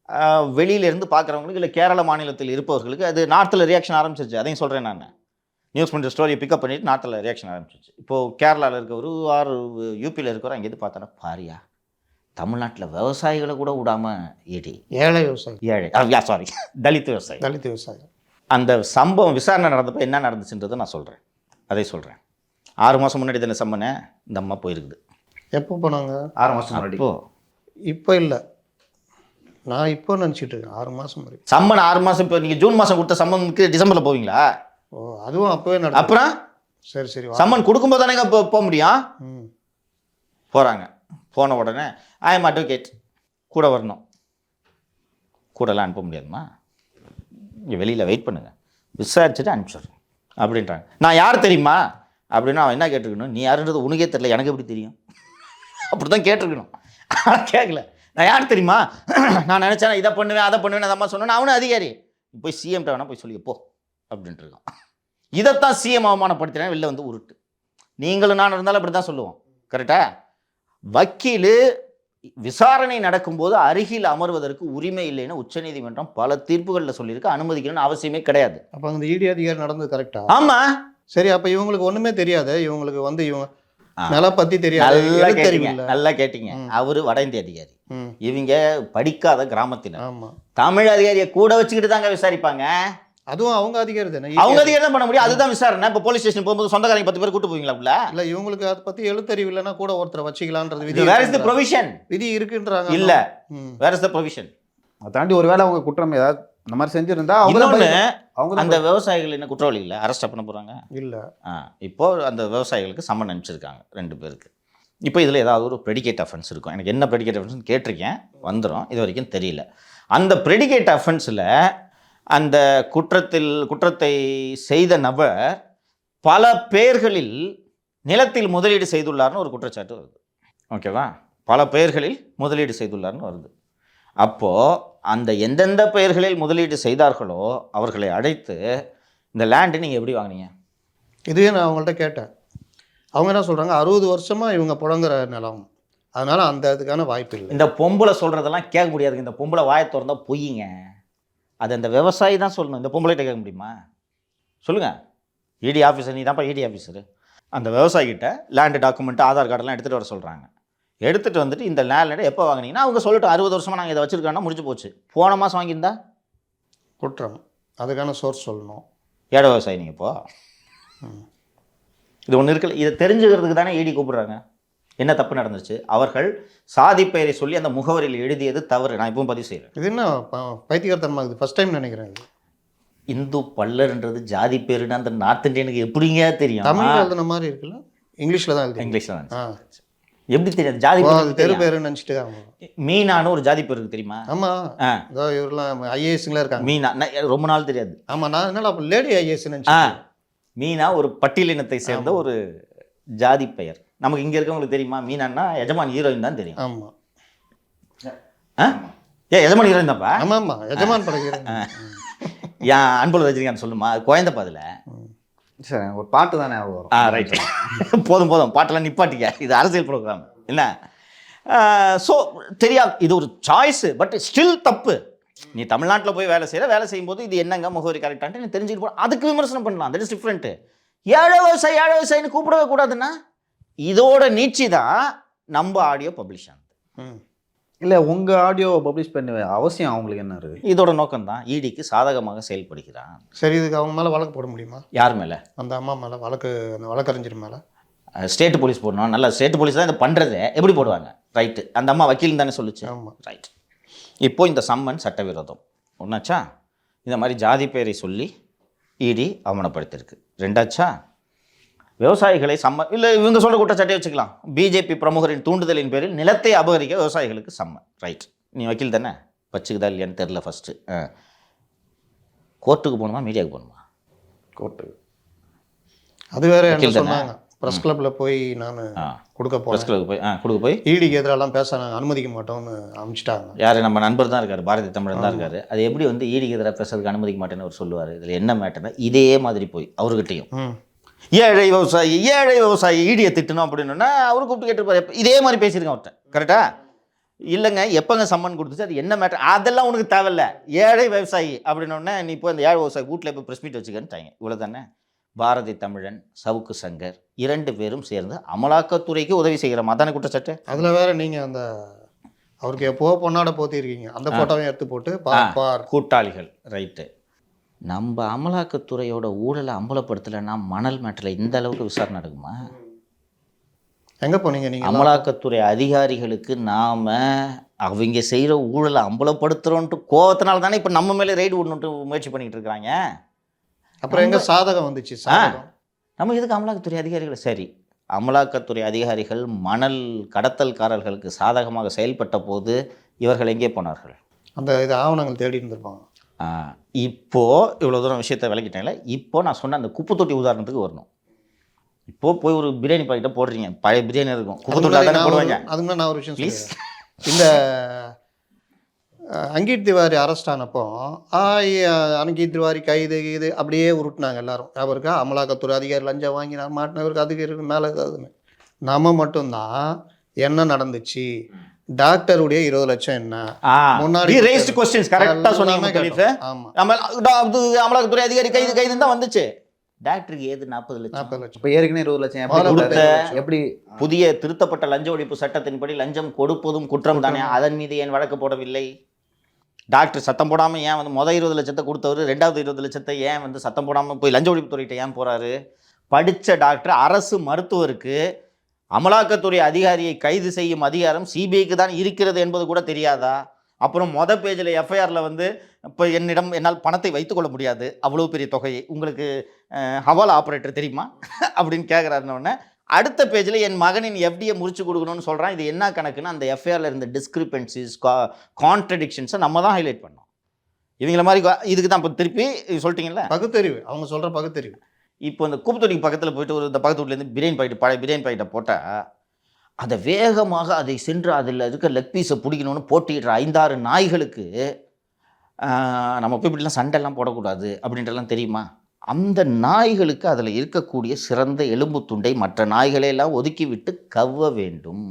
ஆஹ், வெளியில இருந்து பார்க்குறவங்களுக்கு இல்லை கேரள மாநிலத்தில் இருப்பவர்களுக்கு அது நார்த்தில் ரியாக்ஷன் ஆரம்பிச்சிருச்சு. அதையும் சொல்கிறேன் நான். நியூஸ் பண்ணுற ஸ்டோரியை பிக்கப் பண்ணிட்டு நார்த்தில் ரியாக்ஷன் ஆரம்பிச்சிச்சு இப்போது கேரளாவில் இருக்கவர் ஆறு யூபியில் இருக்கிறவர் அங்கேருந்து பார்த்தோன்னா பாரியா தமிழ்நாட்டில் விவசாயிகளை கூட விடாம ஈடி ஏழை விவசாயி. ஏழை. சாரி தலித் விவசாயி. தலித் விவசாயி. அந்த சம்பவம் விசாரணை நடந்தப்போ என்ன நடந்துச்சுன்றதை நான் சொல்கிறேன் அதை சொல்கிறேன் ஆறு மாதம் முன்னாடி தானே சம்மனை? இந்த அம்மா போயிருக்குது. எப்போ போனாங்க? ஆறு மாசம் முன்னாடி. இப்போ இல்லை. நான் இப்போ நினச்சிட்டு இருக்கேன். ஆறு மாசம் வரைக்கும் சம்மன் ஆறு மாதம் இப்போ நீங்கள் ஜூன் மாதம் கொடுத்த சம்மனுக்கு டிசம்பரில் போவீங்களா? ஓ அதுவும் அப்பவே நடக்கும் அப்புறம்? சரி சரி. சம்மன் கொடுக்கும்போது தானேங்க போக முடியும்? ம். போகிறாங்க போன உடனே ஐ எம் அட்வொகேட் கூட வரணும். கூடலாம் அனுப்ப முடியாதுமா இங்கே வெளியில் வெயிட் பண்ணுங்க. விசாரிச்சுட்டு அனுப்பிச்சிடுறேன். அப்படின்றாங்க. நான் யார் தெரியுமா? அப்படின்னா அவன் என்ன கேட்டிருக்கணும்? நீ யாருன்றது உனக்கே தெரியல எனக்கு எப்படி தெரியும்? அப்படி தான் கேட்டிருக்கணும். ஆனால் கேட்கல நான் யார் தெரியுமா? நான் நினச்சேன் இதை பண்ணுவேன் அதை பண்ணுவேன் அந்த அம்மா சொன்னேன் அவனும் அதிகாரி. போய் சிஎம்கிட்ட வேணா போய் சொல்லி போ அப்படின்ட்டு இருக்கான். இதைத்தான் சிஎம் அவமானப்படுத்தினேன் வெளில வந்து உருட்டு. நீங்களும் நான் இருந்தாலும் அப்படி தான் சொல்லுவோம். கரெக்டா? வக்கீல் விசாரணை நடக்கும்போது அருகில் அமர்வதற்கு உரிமை இல்லைன்னு உச்சநீதிமன்றம் பல தீர்ப்புகளில் சொல்லியிருக்கு. அனுமதிக்கணும்னு அவசியமே கிடையாது. அப்போ அந்த இடி அதிகாரி நடந்தது கரெக்டா ஆமா. சரி அப்போ இவங்களுக்கு ஒண்ணுமே தெரியாது? இவங்களுக்கு வந்து இவங்க ஆ. நில பத்தி தெரியாது? நல்லா கேட்டீங்க. நல்லா கேட்டீங்க. அவரு வட இந்திய அதிகாரி. இவங்க படிக்காத கிராமத்தினர். ஆமா. தமிழ் அதிகாரியை கூட வச்சுக்கிட்டு தாங்க விசாரிப்பாங்க. அதுவும் அவங்க அதிகாரி தானே? அவங்க அதிகம் என்ன பண்ண முடியும். அதுதான் விசாரணை. இப்போ போலீஸ் ஸ்டேஷன் போகும்போது சொந்தக்காரங்க பத்து பேர் கூட்டு போவீங்களா இல்ல இவங்களுக்கு அதை பத்தி எழுத்தறிவு இல்லைன்னா கூட ஒருத்தரை வச்சுக்கலான்றது விதி வேர் இஸ் த இருக்குன்றாங்க. ப்ரொவிஷன் விதி இருக்குன்றாங்க. இல்ல. வேர் இஸ் த ப்ரொவிஷன் அதை தாண்டி ஒருவேளை அவங்க குற்றம் ஏதாவது இந்த மாதிரி செஞ்சிருந்தா அவங்க அவங்க அந்த விவசாயிகள் என்ன குற்றவாளி இல்லை? அரெஸ்ட் பண்ண போறாங்க? இல்ல. ஆ இப்போ அந்த விவசாயிகளுக்கு சம்மன் அனுப்பிச்சிருக்காங்க ரெண்டு பேருக்கு. இப்போ இதில் ஏதாவது ஒரு ப்ரெடிகேட் அஃபென்ஸ் இருக்கும். எனக்கு என்ன ப்ரெடிகேட் அஃபென்ஸ் கேட்டிருக்கேன் வந்துடும் இது வரைக்கும் தெரியல. அந்த ப்ரெடிகேட் அஃபென்ஸில் அந்த குற்றத்தில் குற்றத்தை செய்த நபர் பல பேர்களில் நிலத்தில் முதலீடு செய்துள்ளார்னு ஒரு குற்றச்சாட்டு வருது. ஓகேவா? பல பெயர்களில் முதலீடு செய்துள்ளார்னு வருது. அப்போது அந்த எந்தெந்த பெயர்களில் முதலீடு செய்தார்களோ அவர்களை அழைத்து இந்த லேண்டு நீங்கள் எப்படி வாங்குனீங்க? இதுவே நான் அவங்கள்ட்ட கேட்டேன். அவங்க என்ன சொல்றாங்க? அறுபது வருஷமா இவங்க புழங்குற நிலம். அதனால அந்த இதுக்கான வாய்ப்பு இல்லை. இந்த பொம்பளை சொல்கிறதெல்லாம் கேட்க முடியாதுங்க இந்த பொம்பளை வாயை திறந்தா பொய்யுங்க அது அந்த விவசாயி தான் சொல்லணும். இந்த பொம்பளைகிட்ட கேட்க முடியுமா? சொல்லுங்கள் இடி ஆஃபீஸர் நீ தான்ப்பா இடி ஆஃபீஸரு அந்த விவசாயிகிட்ட லேண்டு டாக்குமெண்ட் ஆதார் கார்டெல்லாம் எடுத்துகிட்டு வர சொல்கிறாங்க எடுத்துகிட்டு வந்துட்டு இந்த லேண்டை எப்போ வாங்குனீங்கன்னா அவங்க சொல்லிட்டு அறுபது வருஷமாக நாங்கள் இதை வச்சுருக்கோன்னா முடிஞ்சு போச்சு. போன மாதம் வாங்கியிருந்தா? குற்றம். அதுக்கான சோர்ஸ் சொல்லணும். ஏழை விவசாயி நீங்கள் இப்போ? இது ஒன்று இருக்குல்ல இதை தெரிஞ்சுக்கிறதுக்கு தானே இடி கூப்பிடுறாங்க. என்ன தப்பு நடந்துச்சு அவர்கள் சாதி பெயரை சொல்லி அந்த முகவரியில் எழுதியது தவறு. நான் இப்பவும் பதிவு செய்கிறேன் இது என்ன ப- பைத்தியக்காரத்தனமா இருக்குது? ஃபர்ஸ்ட் டைம் நினைக்கிறேன் இந்து பல்லர்ன்றது ஜாதி பேருன்னு அந்த நார்த் இந்தியனுக்கு எப்படிங்க தெரியும்? தமிழ்ல எழுதுன மாதிரி இருக்குல்ல? இங்கிலீஷ்ல தான் எழுதி இங்கிலீஷ்ல தான் ஆ. எப்படி தெரியாது ஜாதி பேர் தெரு பேருன்னு நினச்சிட்டு மீனான்னு ஒரு ஜாதி பேர் இருக்கு தெரியுமா? ஆமா. இவரெல்லாம் ஐஏஎஸ்ங்களா இருக்காங்க. மீனா ரொம்ப நாள் தெரியாது. ஆமா நான் என்னடா லேடி ஐஏஎஸ் நினச்சேன் மீனா ஒரு பட்டியலினத்தை சேர்ந்த ஒரு ஜாதி பெயர். நமக்கு இங்க இருக்கவங்களுக்கு தெரியுமா? மீனான்னா எஜமான் ஹீரோயின் தான் தெரியும். ஆமா. ஆ? ஏ எஜமான் ஹீரோயின் தான்ப்பா? ஆமா ஆமா எஜமான் படைக்கிறேன் ஏன் அன்புல ரஜினிகாந்த் சொல்லுமா? அது குழந்தை பாதுல. சரி ஒரு பாட்டு தானே வரும். ஆ ரைட் போதும் போதும். பாட்டெல்லாம் நிப்பாட்டிக்க. இது அரசியல் ப்ரோக்ராம் என்ன? ஸோ தெரியாது. இது ஒரு சாய்ஸு பட் ஸ்டில் தப்பு. நீ தமிழ்நாட்டில் போய் வேலை செய்கிற வேலை செய்யும்போது இது என்னங்க முகவரி கரெக்டான்ட்டு நீ தெரிஞ்சுட்டு போ. அதுக்கு விமர்சனம் பண்ணலாம். தட் இஸ் டிஃப்ரெண்ட்டு ஏழை விவசாயி ஏழை விவசாயின்னு கூப்பிடவே கூடாதுன்னா? இதோட நீட்சி தான் நம்ம ஆடியோ பப்ளிஷ் ஆனது. ம். இல்லை உங்க ஆடியோ பப்ளிஷ் பண்ண அவசியம் அவங்களுக்கு என்ன இருக்கு? இதோட நோக்கம் தான் ஈடிக்கு சாதகமாக செயல்படுகிறான். சரி இதுக்கு அவங்க மேல வழக்கு போட முடியுமா? யார் மேலே? அந்த அம்மா மேல வழக்கு அந்த வழக்கறிஞர் மேல. ஸ்டேட் போலீஸ் போடணும். நல்ல ஸ்டேட் போலீஸ் தான் இதை பண்ணுறது எப்படி போடுவாங்க? ரைட்டு அந்த அம்மா வக்கீல் தானே சொல்லுச்சு. ஆமா. ரைட் இப்போ இந்த சம்மன் சட்டவிரோதம். ஒன்றாச்சா இந்த மாதிரி ஜாதி பெயரை சொல்லி இடி அவமானப்படுத்தியிருக்கு. ரெண்டாச்சா? விவசாயிகளை சம்ம இல்லை இவங்க சொல்கிற குற்றச்சாட்டை வச்சுக்கலாம். பிஜேபி பிரமுகரின் தூண்டுதலின் பேரில் நிலத்தை அபகரிக்க விவசாயிகளுக்கு சம்மன் ரைட் நீ வக்கீல் தானே? வச்சுக்குதா இல்லையான்னு தெரில ஃபஸ்ட்டு கோர்ட்டுக்கு போகணுமா மீடியாவுக்கு போகணுமா? கோர்ட்டு அது வேற வக்கீல் தானே? சொன்னாங்க? ப்ரெஸ் கிளப்ல போய் நான் கொடுக்க ப்ரெஸ் கிளப்புக்கு போய் ஆ கொடுக்க போய்? ஈடிக்கு எதிரெல்லாம் பேச நாங்கள் அனுமதிக்க மாட்டோம்னு அனுப்பிச்சிட்டாங்க. யார்? நம்ம நண்பர் தான் இருக்கார் பாரதிய தமிழன் தான் இருக்காரு. அது எப்படி வந்து ஈடிக்கு எதிராக பேசுறதுக்கு அனுமதிக்க மாட்டேன்னு அவர் சொல்லுவார். இதில் என்ன மேட்டர்னா இதே மாதிரி போய் அவர்கிட்டையும். ஏழை விவசாயி ஏழை விவசாயி ஈடியை திட்டணும் அப்படின்னா அவரு கூப்பிட்டு கேட்டிருப்பாரு. இதே மாதிரி பேசியிருக்கேன் அவர்கிட்ட. கரெக்டா இல்லைங்க எப்போங்க சம்மன் கொடுத்துச்சு? அது என்ன மேட்டர் அதெல்லாம் உனக்கு தேவையில்ல. ஏழை விவசாயி அப்படின்னோடனே நீ இப்போ இந்த ஏழை விவசாயி வீட்டில் போய் ப்ரெஸ் மீட் வச்சுக்கன்ட்டாங்க. இவ்வளோ தானே பாரதி தமிழன் சவுக்கு சங்கர் இரண்டு பேரும் சேர்ந்து அமலாக்கத்துறைக்கு உதவி செய்கிற மதான குற்றச்சாட்டு. அதுல வேற நீங்க அந்த அவருக்கு எப்போ பொன்னாட போத்திருக்கீங்க. அந்த போட்டோவையும் எடுத்து போட்டு பார் பார். கூட்டாளிகள் ரைட்டு நம்ம அமலாக்கத்துறையோட ஊழலை அம்பலப்படுத்தலைன்னா மணல் மேட்டில் இந்த அளவுக்கு விசாரணை நடக்குமா? எங்க போனீங்க நீங்க? அமலாக்கத்துறை அதிகாரிகளுக்கு நாம அவங்க செய்கிற ஊழலை அம்பலப்படுத்துகிறோன்ட்டு கோவத்தினால தானே இப்போ நம்ம மேலே ரைடு விடணுன்ட்டு முயற்சி பண்ணிக்கிட்டு இருக்கிறாங்க? அப்புறம் எங்க சாதகம் வந்துச்சு சாதகம்? நம்ம இதுக்கு அமலாக்கத்துறை அதிகாரிகள்? சரி அமலாக்கத்துறை அதிகாரிகள் மணல் கடத்தல்காரர்களுக்கு சாதகமாக செயல்பட்ட போது இவர்கள் எங்கே போனார்கள்? அந்த இது ஆவணங்கள் தேடி இருந்திருப்பாங்க. ஆ, இப்போ இவ்வளோ தூரம் விஷயத்தை விளக்கிட்டேன்ல இப்போ நான் சொன்ன அந்த குப்பை தொட்டி உதாரணத்துக்கு வரணும். இப்போ போய் ஒரு பிரியாணி பாக்கெட்டை போடுறீங்க பழைய பிரியாணி இருக்கும். குப்பை ஒரு- போடுவாங்க? அதுக்கு நான் ஒரு விஷயம் ப்ளீஸ். இந்த அஹ், அங்கீத் திவாரி அரெஸ்ட் ஆனப்போ ஆய் அங்கீத் திவாரி கைது இது அப்படியே உருட்டுனாங்க எல்லாரும். இருக்கா? அமலாக்கத்துறை அதிகாரி லஞ்சம் வாங்கி நான் மாட்டினவருக்கு அதுக்கு இருக்கு மேலே ஏதாவதுன்னு நம்ம மட்டும்தான் என்ன நடந்துச்சு? டாக்டருடைய இருபது லட்சம் என்ன? முன்னாடி ரேஸ்ட் கொஸ்டின்ஸ் கரெக்டாக சொன்னீங்க நம்ம அது அமலாக்கத்துறை அதிகாரி கைது கைதுன்னு தான் வந்துச்சு. டாக்டருக்கு ஏது நாற்பது லட்சம்? நாற்பது லட்சம். இப்போ ஏற்கனவே இருபது லட்சம்? கொடுத்த- எப்படி? புதிய திருத்தப்பட்ட லஞ்ச ஒழிப்பு சட்டத்தின்படி லஞ்சம் கொடுப்பதும் குற்றம் தானே? அதன் மீது ஏன் வழக்கு போடவில்லை? டாக்டர் சத்தம் போடாமல் ஏன் வந்து மொதல் இருபது லட்சத்தை கொடுத்தவர் ரெண்டாவது இருபது லட்சத்தை ஏன் வந்து சத்தம் போடாமல் போய் லஞ்ச ஒழிப்புத்துறையிட்ட ஏன் போகிறாரு படித்த டாக்டர் அரசு மருத்துவருக்கு அமலாக்கத்துறை அதிகாரியை கைது செய்யும் அதிகாரம் சிபிஐக்கு தான் இருக்கிறது என்பது கூட தெரியாதா? அப்புறம் மொத பேஜில் எஃப்ஐஆரில் வந்து இப்போ என்னிடம் என்னால் பணத்தை வைத்துக்கொள்ள முடியாது. அவ்வளோ பெரிய தொகையை உங்களுக்கு ஹவால் ஆப்ரேட்டர் தெரியுமா? அப்படின்னு கேட்குறாருன்னொடனே அடுத்த பேஜில் என் மகனின் எஃப்டியை முறிச்சு கொடுக்கணும்னு சொல்கிறான் இது என்ன கணக்குன்னு அந்த எஃப்ஐஆரில் இருந்த டிஸ்கிரிபன்சிஸ் கான்ட்ரடிக்ஷன்ஸை நம்ம தான் ஹைலைட் பண்ணோம். இவங்கள மாதிரி இதுக்கு தான் இப்போ திருப்பி சொல்லிட்டீங்களா பகுத்தறிவு. அவங்க சொல்கிற பகுத்தறிவு. இப்போ இந்த கூப்பத்தொடிக்கு பக்கத்தில் போயிட்டு ஒரு இந்த பக்கத்து வீட்லேருந்து பிரியாணி பாக்கெட் பழைய பிரியாணி பாக்கெட்டை போட்டால் அதை வேகமாக அதை சென்று அதில் இருக்க லெக் பீஸை பிடிக்கணும்னு போட்டிடுற ஐந்தாறு நாய்களுக்கு நம்ம போய் இப்படிலாம் சண்டைலாம் போடக்கூடாது அப்படின்றலாம் தெரியுமா? அந்த நாய்களுக்கு அதில் இருக்கக்கூடிய சிறந்த எலும்பு துண்டை மற்ற நாய்களை எல்லாம் கவ்வ வேண்டும்.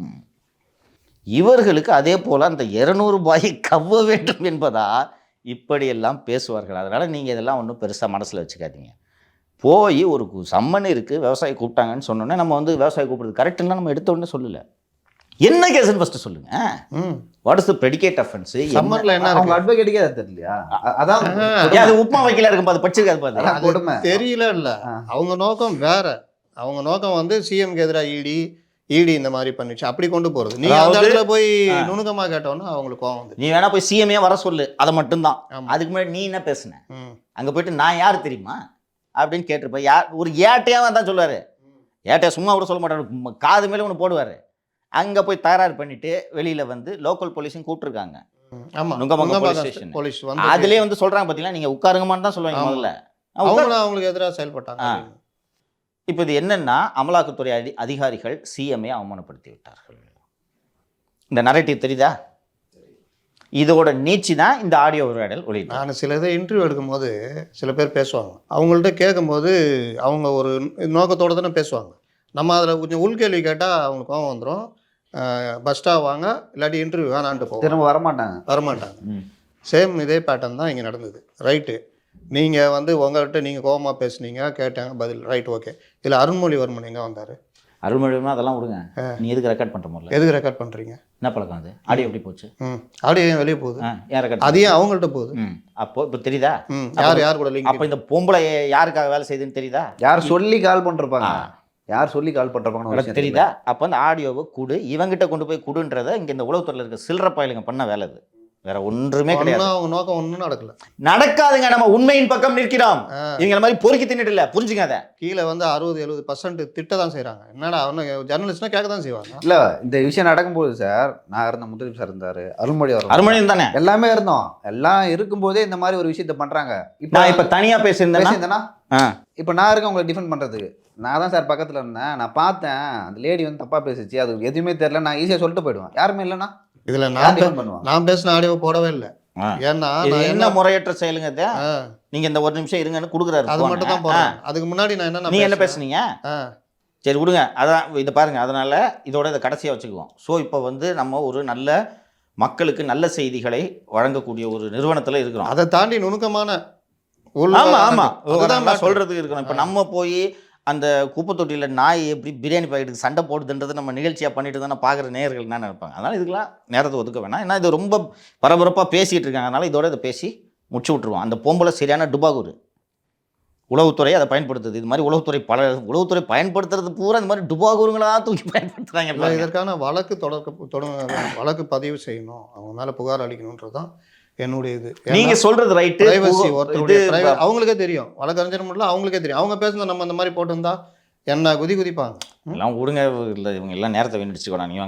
இவர்களுக்கு அதே போல் அந்த இரநூறு ரூபாயை கவ்வ வேண்டும் என்பதா இப்படியெல்லாம் பேசுவார்கள். அதனால் நீங்கள் இதெல்லாம் ஒன்றும் பெருசாக மனசில் வச்சுக்காதீங்க. போய் ஒரு கு- சம்மன் இருக்குது விவசாயி கூப்பிட்டாங்கன்னு சொன்னோன்னே நம்ம வந்து விவசாயி கூப்பிடுறது கரெக்டுன்னு நம்ம எடுத்த உடனே சொல்லலை. என்ன கேஸ்ன்னு ஃபஸ்ட்டு சொல்லுங்கள் ம். What is the predicate offence சம்மன்ல என்ன அவங்க இருக்கு அட்வொகேட்டுக்கே அது தெரியலையா? அதான் அது உப்புமா வைக்கல இருக்கும் அது படிச்சிருக்காது அது கொடுமை. தெரியல இல்ல. அவங்க நோக்கம் வேற. அவங்க நோக்கம் வந்து சிஎம்க்கு எதிராக இடி இடி இந்த மாதிரி பண்ணிச்சு அப்படி கொண்டு போறது. நீங்க அந்த இடத்துல போய். நுணுக்கமா கேட்டோன்னா அவங்களுக்கு கோவம் வந்து நீ வேணா போய் சிஎம்ஏ வர சொல்லு. அதை மட்டும்தான். அதுக்கு முன்னாடி நீ என்ன பேசுன? ம். அங்கே போயிட்டு நான் யார் தெரியுமா? அப்படின்னு கேட்டிருப்ப யார் ஒரு ஏட்டையாக தான் சொல்லுவார். ஏட்டையா சும்மா கூட சொல்ல மாட்டாரு. காது மேலே ஒன்று போடுவார். அங்கே போய் தகராறு பண்ணிட்டு வெளியில் வந்து லோக்கல் போலீஸும் station. போலீஸ் வந்து அதுலேயே வந்து சொல்கிறாங்க பார்த்தீங்களா நீங்கள் உட்காருங்கம்மான்னு தான் சொல்லுவாங்க. முதல்ல. அவங்களுக்கு எதிராக செயல்பட்டாங்க. இப்போ இது என்னன்னா அமலாக்கத்துறை அதி அதிகாரிகள் சிஎம்ஐ அவமானப்படுத்தி விட்டார்கள் இந்த நரேட்டிவ் தெரியுதா? இதோட நீச்சி தான் இந்த ஆடியோ உரையாடல் ஒளியிட்டு நான் சில இதை இன்டர்வியூ எடுக்கும்போது சில பேர் பேசுவாங்க. அவங்கள்ட்ட கேட்கும்போது அவங்க ஒரு நோக்கத்தோடு தானே பேசுவாங்க. நம்ம அதில் கொஞ்சம் உள்கேள்வி கேட்டால் அவங்களுக்கு கோவம் வந்துடும் பஸ் ஸ்டாப் வாங்க இல்லாட்டி இன்டர்வியூ வேணான்ட்டு போவோம் திரும்ப வரமாட்டாங்க. வரமாட்டாங்க. சேம் இதே பேட்டர்ன் தான் இங்கே நடந்தது. ரைட்டு நீங்கள் வந்து உங்கள்கிட்ட நீங்கள் கோவமாக பேசுனீங்க கேட்டாங்க பதில். ரைட் ஓகே இதில் அருண்மொழிவர்மன் எங்கே வந்தார்? அருள்மொழிமா அதெல்லாம் விடுங்க. நீ எதுக்கு ரெக்கார்ட் பண்ணுற முதல்ல? எதுக்கு ரெக்கார்ட் பண்ணுறீங்க என்ன பழக்கம் அது? ஆடியோ எப்படி போச்சு? ஆடியோ ஏன் வெளியே போகுது? ஏன் ரெக்கார்ட் அது ஏன் அவங்கள்ட்ட போகுது. அப்போ இப்போ தெரியுதா? யார் யார் கூட லிங்க் அப்போ இந்த பொம்பளை யாருக்காக வேலை செய்யுதுன்னு தெரியுதா? யார் சொல்லி கால் பண்ணிருப்பாங்க. யார் சொல்லி கால் விஷயம் தெரியுதா? அப்போ அந்த ஆடியோவை கொடு. இவங்கிட்ட கொண்டு போய் கொடுன்றத இங்கே இந்த உளவுத்துறையில் இருக்க சில்லற பயலுங்க பண்ண வேலை அது. வேற ஒன்றுமே கிடையாது. அவங்க நோக்கம் ஒன்றும் நடக்கல. நடக்காதுங்க நம்ம உண்மையின் பக்கம் நிற்கிறோம். ஆ. இவங்கள மாதிரி பொறுக்கி தின்னுட்டு இல்ல புரிஞ்சுங்க அதை கீழே வந்து அறுபது எழுபது பர்சன்ட் திட்ட தான் செய்கிறாங்க என்னடா அவனு ஜெர்னலிஸ்ட்னா கேட்க தான் செய்வாங்க. இல்ல இந்த விஷயம் நடக்கும்போது சார் நான் இருந்த முத்துலிப் சார் இருந்தாரு அருள்மொழி அவர் அருமணியம் தானே? எல்லாமே இருந்தோம். எல்லாம் இருக்கும்போதே இந்த மாதிரி ஒரு விஷயத்த பண்றாங்க. இப்போ நான் இப்ப தனியா பேசியிருந்தேன்னா. இப்போ நான் இருக்கேன் உங்களை டிஃபெண்ட் பண்றதுக்கு. நான் தான் சார் பக்கத்துல இருந்தேன். நான் பார்த்தேன். அந்த லேடி வந்து தப்பா பேசிச்சு. அது எதுவுமே தெரியல. நான் ஈஸியா சொல்லிட்டு போயிடுவேன். யாருமே இல்லைன்னா? இதில் நான் நான் பேசின ஆடியோ போடவே இல்லை. ஏன்னா என்ன முறையற்ற செயலுங்க நீங்க இந்த ஒரு நிமிஷம் இருங்கன்னு கொடுக்குறாரு அது. மட்டும் தான் ஆ. போடுறேன். அதுக்கு முன்னாடி நான் என்ன நீ என்ன பேசுனீங்க? சரி விடுங்க. அதான் இதை பாருங்க. அதனால இதோட இதை கடைசியா வச்சுக்குவோம். ஸோ இப்போ வந்து நம்ம ஒரு நல்ல மக்களுக்கு நல்ல செய்திகளை வழங்கக்கூடிய ஒரு நிறுவனத்துல இருக்கிறோம். அதை தாண்டி நுணுக்கமான உள் ஆமா ஆமா. அதுதான் சொல்றதுக்கு இருக்கணும். இப்போ நம்ம போய் அந்த குப்பை தொட்டியில் நாய் எப்படி பிரியாணி பாக்கெட்டுக்கு சண்டை போடுதுன்றது நம்ம நிகழ்ச்சியாக பண்ணிட்டு தானே பார்க்குற நேயர்கள் என்ன நினைப்பாங்க? அதனால் இதுக்கெல்லாம் நேரத்தை ஒதுக்க வேணாம். ஏன்னா இது ரொம்ப பரபரப்பாக பேசிகிட்டு இருக்காங்க. அதனால் இதோட இதை பேசி முடிச்சு விட்ருவோம் அந்த பொம்பளை சரியான டுபாகூர். உளவுத்துறை அதை பயன்படுத்துது. இது மாதிரி உளவுத்துறை பல உளவுத்துறை பயன்படுத்துறது பூரா இந்த மாதிரி டுபாகூருங்களா தூக்கி இல்லை பயன்படுத்துறாங்க இதற்கான வழக்கு தொடக்க தொடங்க வழக்கு பதிவு செய்யணும். அவங்க மேல புகார் அளிக்கணுன்றது தான் என்னுடைய இது நீங்க சொல்றது ரைட்டு பிரைவசி ஒருத்தருடைய அவங்களுக்கே தெரியும். வழக்கறிஞர் மட்டும் அவங்களுக்கே தெரியும். அவங்க பேசுனது நம்ம அந்த மாதிரி போட்டிருந்தா என்ன குதி குதிப்பாங்க? எல்லாம் விடுங்க இல்லை இவங்க எல்லாம் நேரத்தை வீணடிச்சுக்கணும் நீ வாங்க.